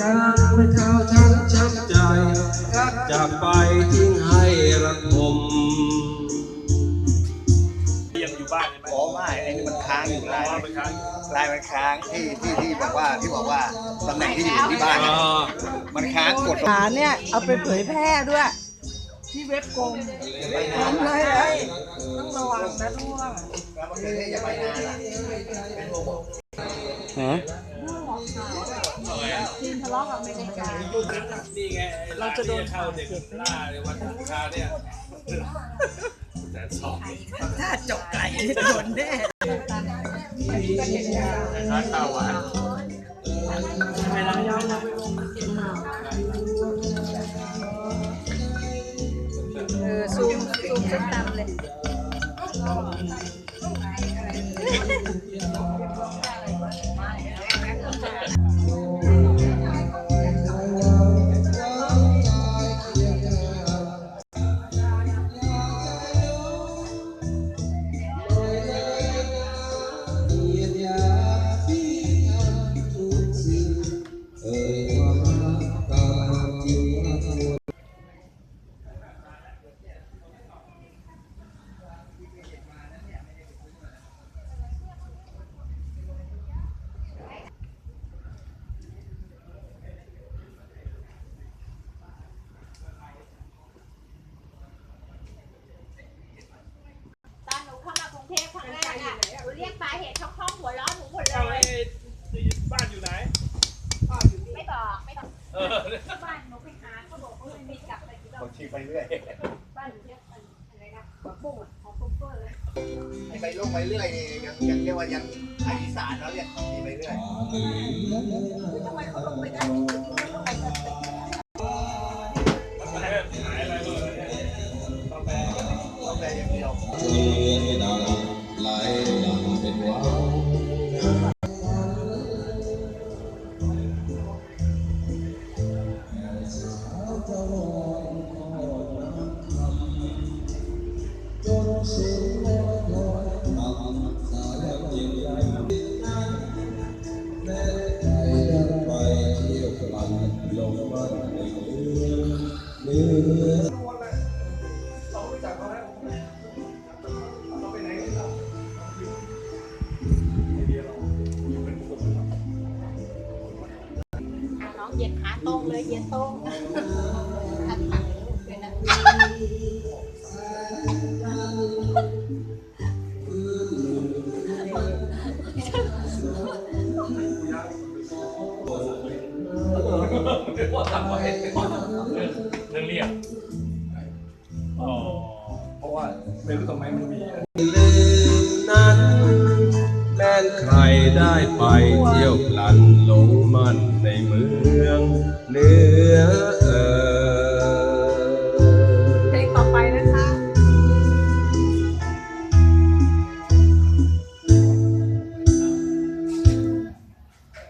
ยังไม่เท่าฉันช้ำใจรักจากไปทิ้งให้ระทมยังอยู่บ้านใช่ไหมอ๋อไม่ไอ้นี่มันค้างอยู่ลายอ๋อมันเป็นครั้งลายมันค้างที่ที่ที่บอกว่าที่บอกว่าตำแหน่งที่อยู่ที่บ้านอะมันค้างกดหาเนี่ยเอาไปเผยแพร่ด้วย ที่เว็บกรมกรมเลยเอ้ยต้องระวังนะทุกว่าแล้วมันเลยอย่าไปนานล่ะ เป็นโมโหจีนทะเลาะกับอเมริกานี่ไงเราจะโดนเข้าเด็กล่าในวันอังคารเนี่ยแต่สองถ้าจบไก่โดนแน่ค้าข้าวหวานเออซูมซูมส้มตำเลย ครั้งแรกอะหนูเรียกสาเหตุช่องห้องหัวเร้อนหนูหมดเลเอาย ไอ้บ้านอยู่ไหน ไม่บอกไม่บอกเออบ้านหนูไปหาเขาบอกเขาไม่มีกลับไปที่คนชี้ไปเรื่อยบ้านหนูเรียกอะไรนะหัวปุ้งอะของปุ้งเปอร์เลยไอ้ไปลงไปเรื่อยนี่ยังยังเรียกว่ายังไอ้อีสานเราเรียกชี้ไปเรื่อยทำไมเขาลงไปได้ทำไมเขาไปหายอะไรบ้างเนี่ยต้องแปลเราแต่อย่างเดียว เเป็นว้าวเจ้า เหย็นขาตรงเลยเหย็นตรงอัดถังเลยนะเรื่องเรียกอ๋อเพราะว่าไม่รู้ทำไมมันมีลืมนั้นแม้นใครได้ไปเที่ยวพลันหลงมันในเมือ งเหนือ